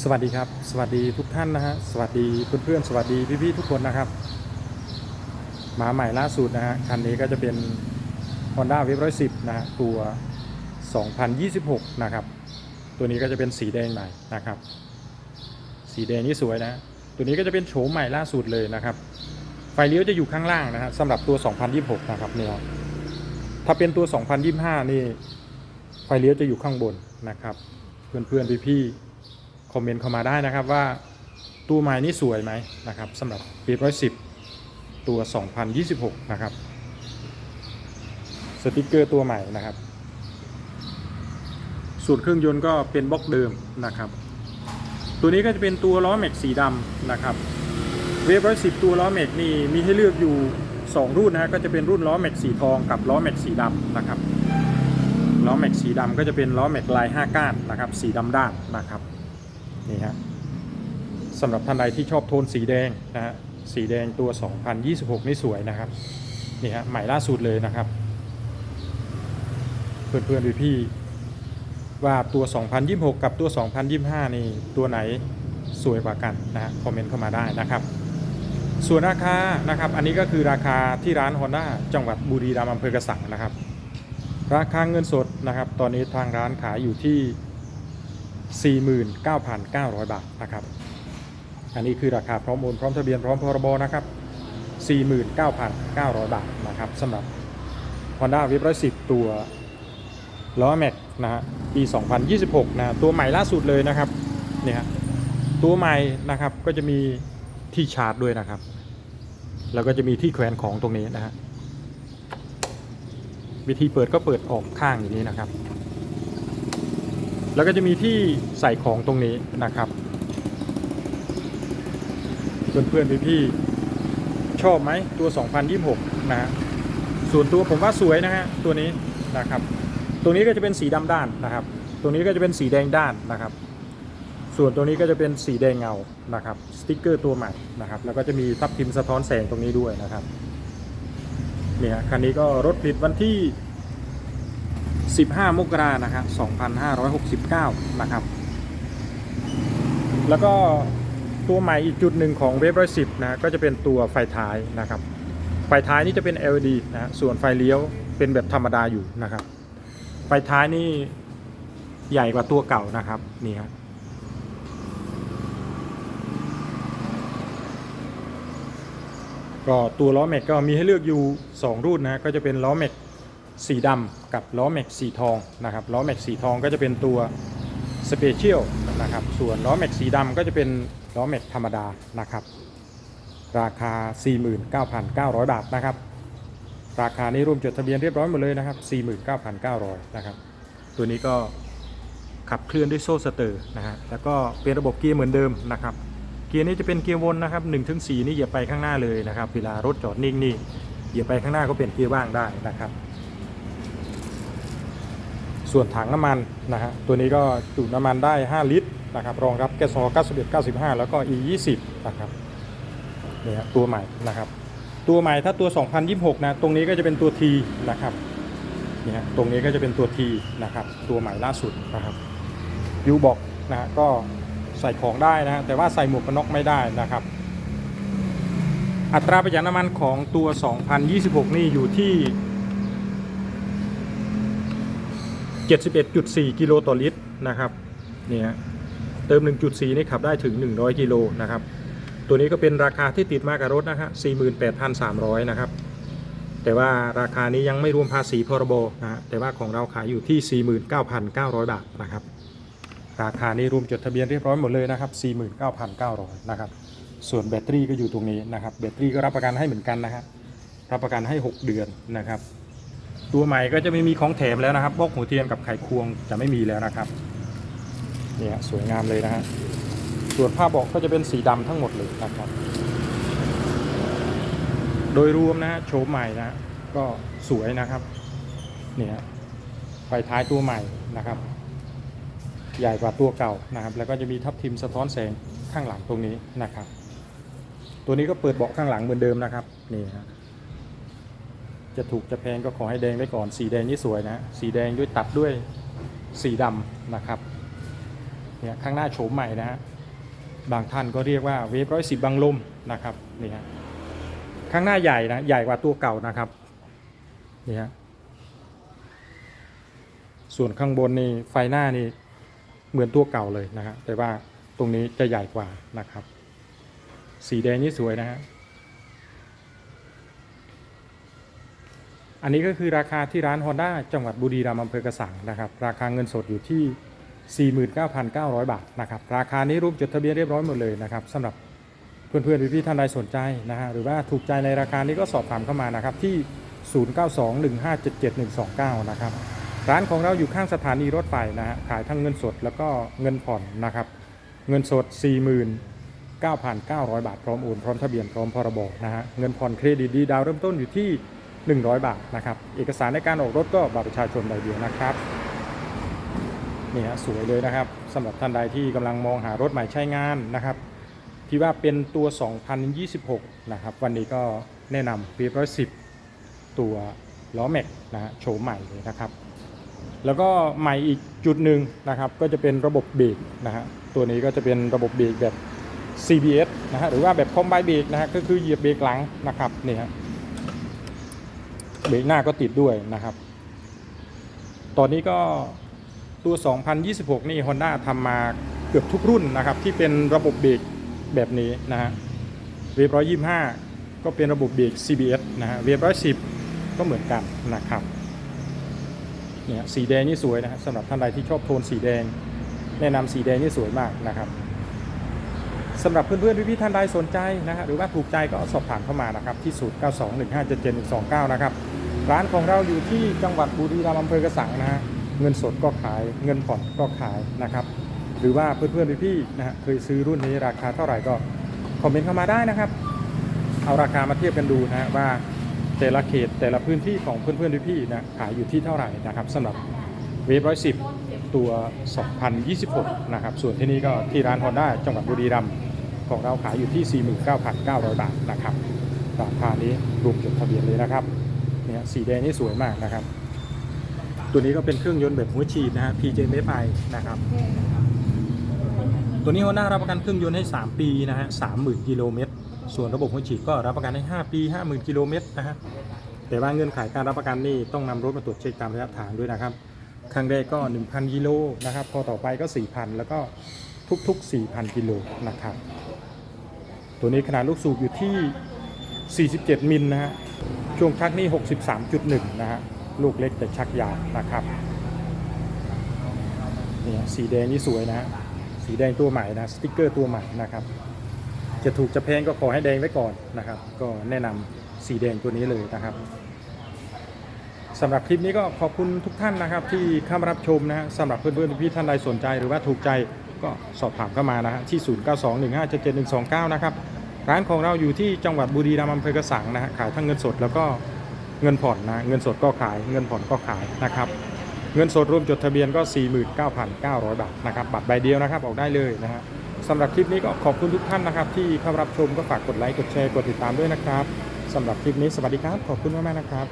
สวัสดีครับ สวัสดีทุกท่านนะฮะสวัสดีเพื่อนๆสวัสดีพี่ๆทุกคนนะครับมาใหม่ล่าสุดนะฮะคันนี้ก็จะเป็น Honda w a v 110 นะฮะตัว 2026 นะครับ ตัวนี้ก็จะเป็นสีแดงใหม่นะครับ สีแดงนี่สวยนะตัวนี้ก็จะเป็นโฉมใหม่ล่าสุดเลยนะครับ ไฟเลี้ยวจะอยู่ข้างล่างนะฮะสำหรับตัว 2026 นะครับเนี่ยถ้าเป็นตัว 2025 นี่ไฟเลี้ยวจะอยู่ข้างบนนะครับ เพื่อนๆพี่ๆ คอมเมนต์เข้ามาได้นะครับว่าตู้ไม้นี่สวยไหมนะครับสำหรับปีร้อยสิบตัว 2026 นะครับ สติกเกอร์ตัวใหม่นะครับ สูตรเครื่องยนต์ก็เป็นบล็อกเดิมนะครับ ตัวนี้ก็จะเป็นตัวล้อแม็กสีดำนะครับ เวฟร้อยสิบตัวล้อแม็กนี่มีให้เลือกอยู่ 2 รุ่นนะฮะก็จะเป็นรุ่นล้อแม็กสีทองกับล้อแม็กสีดำนะครับล้อแม็กสีดำก็จะเป็นล้อแม็กลาย5ก้านนะครับสีดำด้านนะครับ นี่ฮะสำหรับท่านใดที่ชอบโทนสีแดงนะฮะสีแดงตัว 2026 นี่สวยนะครับนี่ฮะใหม่ล่าสุดเลยนะครับ เพื่อนๆพี่ๆว่าตัว 2026 กับตัว 2025 นี่ตัวไหนสวยกว่ากันนะฮะคอมเมนต์เข้ามาได้นะครับ ส่วนราคานะครับ อันนี้ก็คือราคาที่ร้าน Honda จังหวัดบุรีรัมย์อำเภอกระสังนะครับ ราคาเงินสดนะครับ ตอนนี้ทางร้านขายอยู่ที่ 49,900 บาทนะครับอันนี้คือราคาพร้อมโอนพร้อมทะเบียนพร้อมพรบนะครับ49,900 บาทนะครับสำหรับ Honda w a v 110 ตัวล้อแม็กนะฮะปี 2026 นะตัวใหม่ล่าสุดเลยนะครับเนี่ยฮะตัวใหม่นะครับก็จะมีที่ชาร์จด้วยนะครับ แล้วก็จะมีที่แขวนของตรงนี้นะฮะวิธีเปิดก็เปิดออกข้างอย่างนี้นะครับ แล้วก็จะมีที่ใส่ของตรงนี้นะครับ เพื่อนๆพี่ๆชอบไหมตัว 2026 นะฮะส่วนตัวผมว่าสวยนะฮะตัวนี้นะครับตัวนี้ก็จะเป็นสีดำด้านนะครับตัวนี้ก็จะเป็นสีแดงด้านนะครับ ส่วนตัวนี้ก็จะเป็นสีแดงเงานะครับสติกเกอร์ตัวใหม่นะครับ แล้วก็จะมีทับทิมสะท้อนแสงตรงนี้ด้วยนะครับเนี่ยคันนี้ก็รถผลิตวันที่ 15 มกรานะฮะ2569 นะครับ แล้วก็ตัวใหม่อีกจุดหนึ่งของเวฟร้อยสิบนะก็จะเป็นตัวไฟท้ายนะครับ ไฟท้ายนี่จะเป็น LED นะฮะส่วนไฟเลี้ยวเป็นแบบธรรมดาอยู่นะครับ ไฟท้ายนี่ใหญ่กว่าตัวเก่านะครับนี่ครับก็ตัวล้อแม็กก็มีให้เลือกอยู่ 2 รุ่นนะก็จะเป็นล้อแม็ก สีดำกับล้อแม็กสีทองนะครับล้อแม็กสีทองก็จะเป็นตัวสเปเชียลนะครับส่วนล้อแม็กสีดำก็จะเป็นล้อแม็กธรรมดานะครับราคา 49,900 บาทนะครับราคานี้รวมจดทะเบียนเรียบร้อยหมดเลยนะครับ 49,900 นะครับ ตัวนี้ก็ขับเคลื่อนด้วยโซ่สเตอร์นะฮะ แล้วก็เป็นระบบเกียร์เหมือนเดิมนะครับ เกียร์นี้จะเป็นเกียร์วนนะครับ1ถึง4นี่อย่าไปข้างหน้าเลยนะครับ เวลารถจอดนิ่งนี่อย่าไปข้างหน้าก็เปลี่ยนเกียร์ว่างได้นะครับ ส่วนถังน้ำมันนะฮะตัวนี้ก็จุน้ำมันได้ 5 ลิตรนะครับรองรับแก๊สโซ91 95 แล้วก็ E 20นะครับเนี่ยฮะตัวใหม่นะครับ ตัวใหม่ถ้าตัว 2026 นะตรงนี้ก็จะเป็นตัว T นะครับเนี่ยฮะตรงนี้ก็จะเป็นตัว T นะครับตัวใหม่ล่าสุดนะครับยูบอกนะฮะก็ใส่ของได้นะฮะแต่ว่าใส่หมวกกันน็อกไม่ได้นะครับอัตราประหยัดน้ำมันของตัว 2026 นี่อยู่ที่ 71.4 กิโลต่อลิตรนะครับเนี่ยเติม 1.4 นี่ขับได้ถึง 100 กิโลนะครับ ตัวนี้ก็เป็นราคาที่ติดมากับรถนะฮะ 48,300 นะครับ แต่ว่าราคานี้ยังไม่รวมภาษีพรบนะฮะแต่ว่าของเราขายอยู่ที่ 49,900 บาทนะครับ ราคานี้รวมจดทะเบียนเรียบร้อยหมดเลยนะครับ 49,900 นะครับ ส่วนแบตเตอรี่ก็อยู่ตรงนี้นะครับ แบตเตอรี่ก็รับประกันให้เหมือนกันนะครับรับประกันให้ 6 เดือนนะครับ ตัวใหม่ก็จะไม่มีของแถมแล้วนะครับพวกหัวเทียนกับไขควงจะไม่มีแล้วนะครับเนี่ยสวยงามเลยนะฮะส่วนผ้าบอกก็จะเป็นสีดำทั้งหมดเลยนะครับ โดยรวมนะฮะโฉมใหม่นะฮะก็สวยนะครับเนี่ยไฟท้ายตัวใหม่นะครับ ใหญ่กว่าตัวเก่านะครับ แล้วก็จะมีทับทิมสะท้อนแสงข้างหลังตรงนี้นะครับ ตัวนี้ก็เปิดเบาะข้างหลังเหมือนเดิมนะครับนี่ฮะ จะถูกจะแพงก็ขอให้แดงไว้ก่อน สีแดงนี่สวยนะ สีแดงด้วยตัดด้วยสีดำนะครับ เนี่ยข้างหน้าโฉมใหม่นะฮะ บางท่านก็เรียกว่าเวฟร้อยสิบบางลมนะครับ นี่ฮะ ข้างหน้าใหญ่นะ ใหญ่กว่าตัวเก่านะครับ นี่ฮะ ส่วนข้างบนนี่ไฟหน้านี่เหมือนตัวเก่าเลยนะฮะ แต่ว่าตรงนี้จะใหญ่กว่านะครับ สีแดงนี่สวยนะฮะ อันนี้ก็คือราคาที่ร้าน Honda จังหวัดบุรีรัมย์อำเภอกระสังนะครับ ราคาเงินสดอยู่ที่ 49,900 บาทนะครับ ราคานี้รูปจดทะเบียนเรียบร้อยหมดเลยนะครับสำหรับเพื่อนๆพี่ๆท่านใดสนใจนะฮะหรือว่าถูกใจในราคานี้ก็สอบถามเข้ามานะครับที่ 0921577129 นะครับร้านของเราอยู่ข้างสถานีรถไฟนะฮะขายทั้งเงินสดแล้วก็เงินผ่อนนะครับ เงินสด 49,900 บาทพร้อมโอนพร้อมทะเบียนพร้อมพรบนะฮะเงินผ่อนเครดิตดีดาวเริ่มต้นอยู่ที่ 100 บาทนะครับ เอกสารในการออกรถก็บัตรประชาชนใบเดียวนะครับนี่ฮะสวยเลยนะครับสำหรับท่านใดที่กำลังมองหารถใหม่ใช้งานนะครับ ที่ว่าเป็นตัว 2026 นะครับ วันนี้ก็แนะนำปี110ตัวล้อแม็กนะฮะโฉมใหม่เลยนะครับ แล้วก็ใหม่อีกจุดหนึ่งนะครับ ก็จะเป็นระบบเบรกนะฮะตัวนี้ก็จะเป็นระบบเบรกแบบ CBS นะฮะหรือว่าแบบคอมไบเบรกนะฮะก็คือเหยียบเบรกหลังนะครับนี่ฮะ เบรกหน้าก็ติดด้วยนะครับ ตอนนี้ก็ตัว 2026 นี่ Honda ทำมาเกือบทุกรุ่นนะครับ ที่เป็นระบบเบรกแบบนี้นะฮะเวฟ125ก็เป็นระบบเบรก CBS นะฮะเวฟ110ก็เหมือนกันนะครับเนี่ยสีแดงนี่สวยนะฮะสำหรับท่านใดที่ชอบโทนสีแดง แนะนำสีแดงนี่สวยมากนะครับ สำหรับเพื่อนๆพี่ๆท่านใดสนใจนะฮะหรือว่าถูกใจก็สอบถามเข้ามานะครับที่ 0921577129 นะครับ ร้านของเราอยู่ที่จังหวัดบุรีรัมย์อำเภอกระสังนะฮะเงินสดก็ขายเงินผ่อนก็ขายนะครับ หรือว่าเพื่อนๆพี่ๆนะฮะเคยซื้อรุ่นนี้ราคาเท่าไหร่ก็คอมเมนต์เข้ามาได้นะครับ เอาราคามาเทียบกันดูนะฮะว่าแต่ละเขตแต่ละพื้นที่ของเพื่อนๆพี่ๆนะขายอยู่ที่เท่าไหร่นะครับสำหรับเวฟร้อยสิบตัว 2026 นะครับ ส่วนที่นี่ก็ที่ร้าน Honda จังหวัดบุรีรัมย์ ของเราขายอยู่ที่ 49,900 บาทนะครับราคานี้รวมจดทะเบียนเลยนะครับเนี่ยสีแดงนี่สวยมากนะครับ ตัวนี้ก็เป็นเครื่องยนต์แบบหัวฉีดนะฮะ PJMFI นะครับ ตัวนี้ Honda รับประกันเครื่องยนต์ให้ 3 ปีนะฮะ30,000กิโลเมตรส่วนระบบหัวฉีดก็รับประกันให้ 5 ปี 50,000กิโลเมตรนะฮะแต่ว่าเงื่อนไขการรับประกันนี่ต้องนำรถมาตรวจเช็คตามระยะทางด้วยนะครับครั้งแรกก็ 1,000กิโลนะครับ พอต่อไปก็ 4,000 แล้วก็ทุกๆ 4,000 กิโลนะครับ ตัวนี้ขนาดลูกสูบอยู่ที่ 47 มิลนะฮะ ช่วงชักนี่ 63.1 นะฮะ ลูกเล็กแต่ชักยาวนะครับเนี่ยสีแดงนี่สวยนะฮะ สีแดงตัวใหม่นะสติกเกอร์ตัวใหม่นะครับ จะถูกจะแพงก็ขอให้แดงไว้ก่อนนะครับ ก็แนะนำสีแดงตัวนี้เลยนะครับสำหรับคลิปนี้ก็ขอบคุณทุกท่านนะครับ ที่เข้ามารับชมนะฮะสำหรับเพื่อนๆพี่ท่านใดสนใจหรือว่าถูกใจก็สอบถามเข้ามานะฮะที่ 0921577129 นะครับ ร้านของเราอยู่ที่จังหวัดบุรีรัมย์อำเภอกระสังนะฮะขายทั้งเงินสดแล้วก็เงินผ่อนนะเงินสดก็ขายเงินผ่อนก็ขายนะครับ เงินสดรวมจดทะเบียนก็ 49,900 บาทนะครับบัตรใบเดียวนะครับออกได้เลยนะฮะสำหรับคลิปนี้ก็ขอบคุณทุกท่านนะครับ ที่เข้ารับชมก็ฝากกดไลค์กดแชร์กดติดตามด้วยนะครับสำหรับคลิปนี้สวัสดีครับขอบคุณมากๆนะครับ